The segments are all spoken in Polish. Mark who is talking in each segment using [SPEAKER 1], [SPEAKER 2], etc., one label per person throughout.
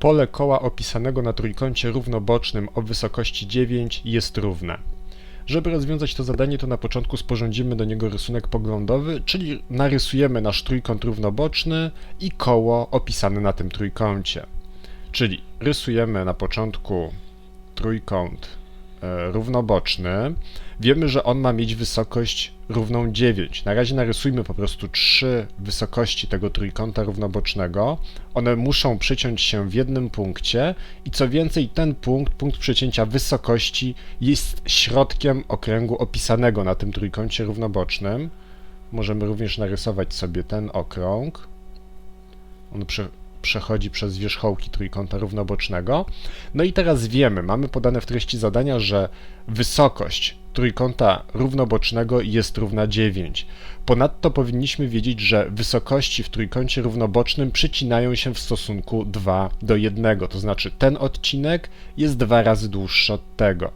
[SPEAKER 1] Pole koła opisanego na trójkącie równobocznym o wysokości 9 jest równe. Żeby rozwiązać to zadanie, to na początku sporządzimy do niego rysunek poglądowy, czyli narysujemy nasz trójkąt równoboczny i koło opisane na tym trójkącie. Czyli rysujemy na początku trójkąt e, równoboczny. Wiemy, że on ma mieć wysokość równą 9. Na razie narysujmy po prostu trzy wysokości tego trójkąta równobocznego. One muszą przeciąć się w jednym punkcie i co więcej, ten punkt, punkt przecięcia wysokości jest środkiem okręgu opisanego na tym trójkącie równobocznym. Możemy również narysować sobie ten okrąg. On prze, przechodzi przez wierzchołki trójkąta równobocznego. No i teraz wiemy, mamy podane w treści zadania, że wysokość trójkąta równobocznego jest równa 9. Ponadto powinniśmy wiedzieć, że wysokości w trójkącie równobocznym przecinają się w stosunku 2 do 1, to znaczy ten odcinek jest dwa razy dłuższy od tego.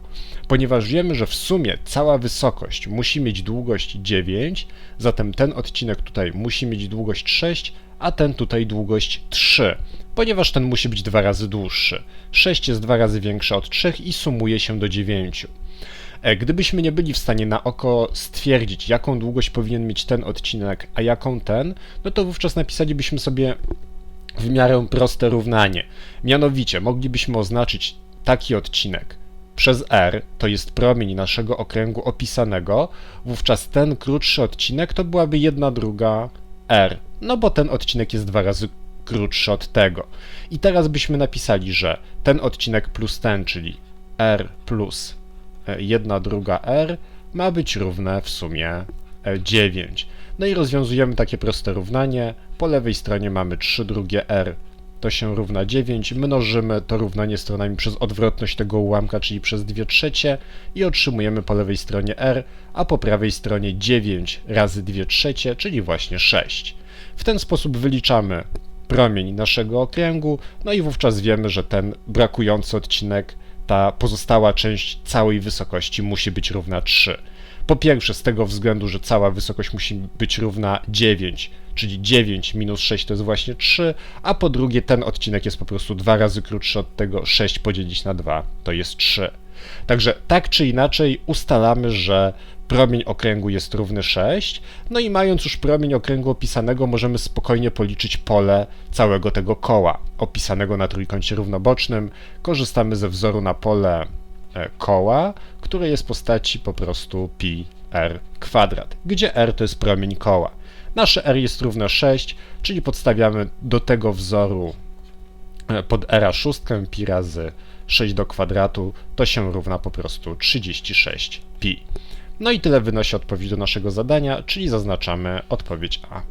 [SPEAKER 1] Ponieważ wiemy, że w sumie cała wysokość musi mieć długość 9, zatem ten odcinek tutaj musi mieć długość 6, a ten tutaj długość 3, ponieważ ten musi być dwa razy dłuższy. 6 jest dwa razy większe od 3 i sumuje się do 9. E, Gdybyśmy nie byli w stanie na oko stwierdzić, jaką długość powinien mieć ten odcinek, a jaką ten, no to wówczas napisalibyśmy sobie w miarę proste równanie. Mianowicie moglibyśmy oznaczyć taki odcinek przez r, to jest promień naszego okręgu opisanego, wówczas ten krótszy odcinek to byłaby jedna druga r, no bo ten odcinek jest dwa razy krótszy od tego. I teraz byśmy napisali, że ten odcinek plus ten, czyli r plus 1 druga r ma być równe w sumie e, 9. No i rozwiązujemy takie proste równanie. Po lewej stronie mamy 3 drugie r, to się równa 9. Mnożymy to równanie stronami przez odwrotność tego ułamka, czyli przez 2 trzecie i otrzymujemy po lewej stronie r, a po prawej stronie 9 razy 2 trzecie, czyli właśnie 6. W ten sposób wyliczamy promień naszego okręgu, no i wówczas wiemy, że ten brakujący odcinek, ta pozostała część całej wysokości musi być równa 3. Po pierwsze, z tego względu, że cała wysokość musi być równa 9, czyli 9 minus 6 to jest właśnie 3, a po drugie, ten odcinek jest po prostu dwa razy krótszy od tego 6 podzielić na 2 to jest 3. Także tak czy inaczej ustalamy, że promień okręgu jest równy 6, no i mając już promień okręgu opisanego, możemy spokojnie policzyć pole całego tego koła opisanego na trójkącie równobocznym. Korzystamy ze wzoru na pole koła, które jest w postaci po prostu pi r kwadrat, gdzie r to jest promień koła. Nasze r jest równe 6, czyli podstawiamy do tego wzoru e, pod r szóstkę pi razy 6 do kwadratu, to się równa po prostu 36 pi. No i tyle wynosi odpowiedź do naszego zadania, czyli zaznaczamy odpowiedź A.